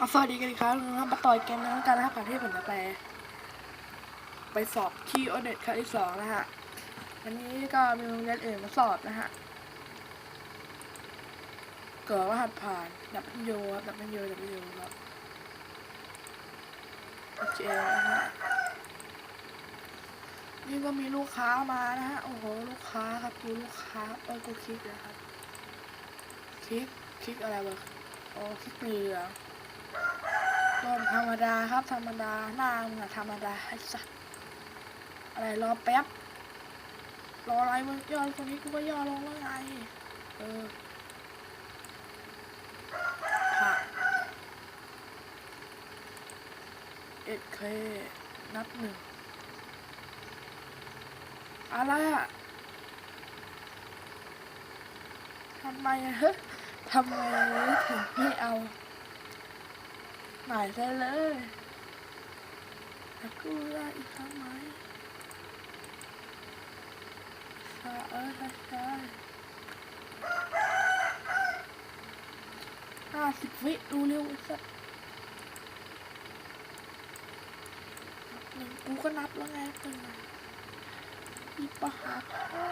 เอาสวัสดีกันอีกครั้งนะครับมาต่อยเกมนะการนะครับก่อนที่ผมจะไป ไปสอบที่โอเน็ตครั้งที่สองนะฮะวันนี้ก็มีโรงเรียนอื่นมาสอบนะฮะเกิดว่าหัดผ่านดับเบิลยูดับเบิลยูดับเบิลยูครับโอเคนะฮะนี่ก็มีลูกค้ามานะฮะโอ้โหลูกค้าครับดูลูกค้าเออกูคลิกนะครับคลิกคลิกอะไรวะอ๋อคลิกเห ลืองก็ธรรมดาครับธรรมดาหน้ามึงอะธรรมดาไอ้สัสอะไรรอแป๊บ รออะไรมึงย่อคนนี้กูก็ย่อลงแล้วไงเออผ่าเอ็ดเคนับหนึ่งอะไรอะทำไมอะฮ้ยทำไมถึงไม่เอา หมายได้เลยแต่กูได้อีกครั้งไหมใช่เออใช่ใช่ห้าสิบวิดูเร็วสัสหนึ่งกูก็นับแล้วไงเป็นไงอีปะหาพ่อ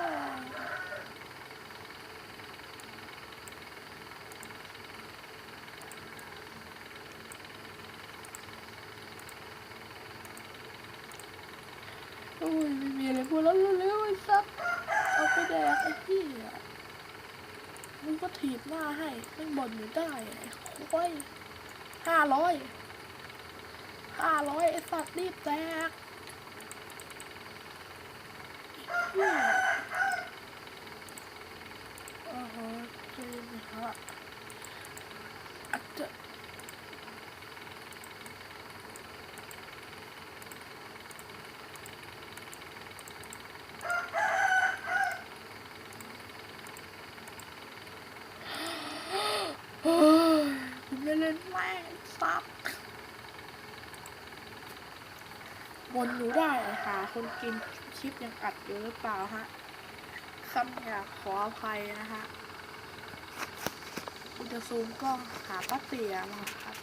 โอ้ยไม่มีอะไรพูดแล้วเร็วๆไอ้สักเอาไปแดกไอ้พี่อะมึงก็ถีบหน้าให้ไม่งบ่นอยู่ได้ไอ้ควายห้าร้อยห้าร้อยไอ้สัตว์รีบแตกเหี้ยโอ้โหเจนฮะอาจจะเฮ้ยกูไม่เล่ นแม่ซับบนอยู่ได้หาคนกินคลิปยังอัดอยู่หรือเปล่าฮะคำอยากขออภัยนะฮะกูจะซูมกล้องหาป้าเตี๋ยมาครับ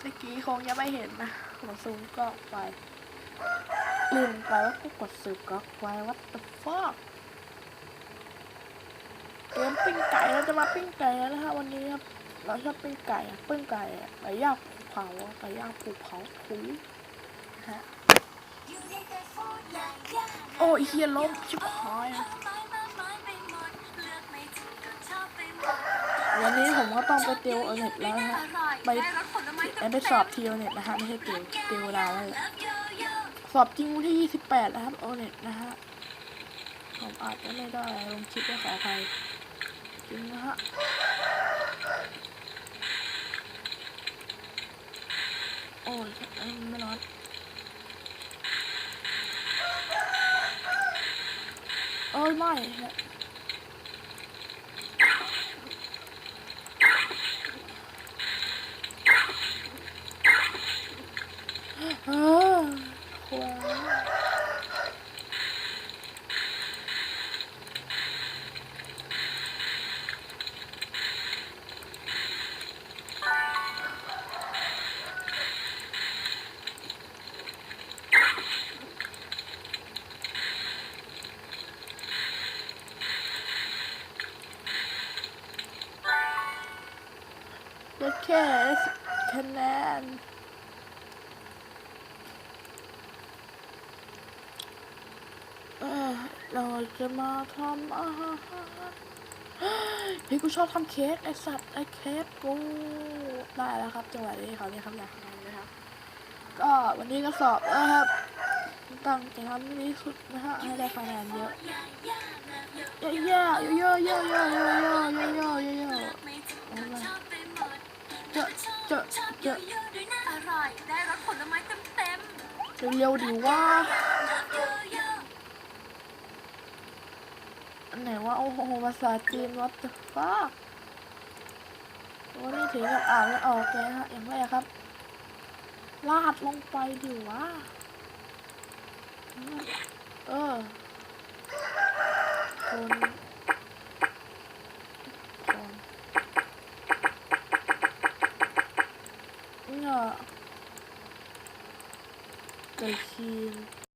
เมื่อกี้คงยังไม่เห็นนะผมซูมกล้องไปลืมไปว่ากูกดสืบกล้องไว้วัด the fuck เตรียมปิ้งไก่เราจะมาปิ้งไก่แล้วนะฮะวันนี้ครับ เราชอบปิ้งไก่อะปิ้งไก่อะไก่ย่างภูเขาไก่ย่างภูเขาถุยนะฮะโอ้ยเฮียล้มชิบหายวันนี้ผมก็ต้องไปเติวเอเน็ตแล้วฮะไปไปสอบทีเอเน็ตนะฮะไม่ใช่ติวติวดาวแล้วสอบจริงวันที่ 28 นะครับโอเน็ตนะฮะผมอาจจะไม่ได้ลงคลิปด้วยขออภัยจริงนะฮะ อ้ยเอ้ยไม่ร้อนเอ้ยไม่ แค่คะแนนเราจะมาทำอาหารพี่กูชอบทำเค้กไอสัตว์ไอเค้กกูได้แล้วครับจังหวะนี้เขาเนี่ยครับอยากคะแนะครับ ก็วันนี้ก็สอบแล้วครับตั้งใจทำดีที่สุดนะฮะให้ได้คะแนนเยอะเยอะเยอะเยอะเยอะเยอะเยอะเยอะ จะจะจะอร่อยได้รสผลไม้เต็มเต็มเร็วๆดิว่าอันไหนว่าโอ้โหภาษาจีน what the fuck วันนี้ถึงกับอ่านไม่ออกเลยฮะอย่างแรกครับลาดลงไปดิวะเออคน Rakhi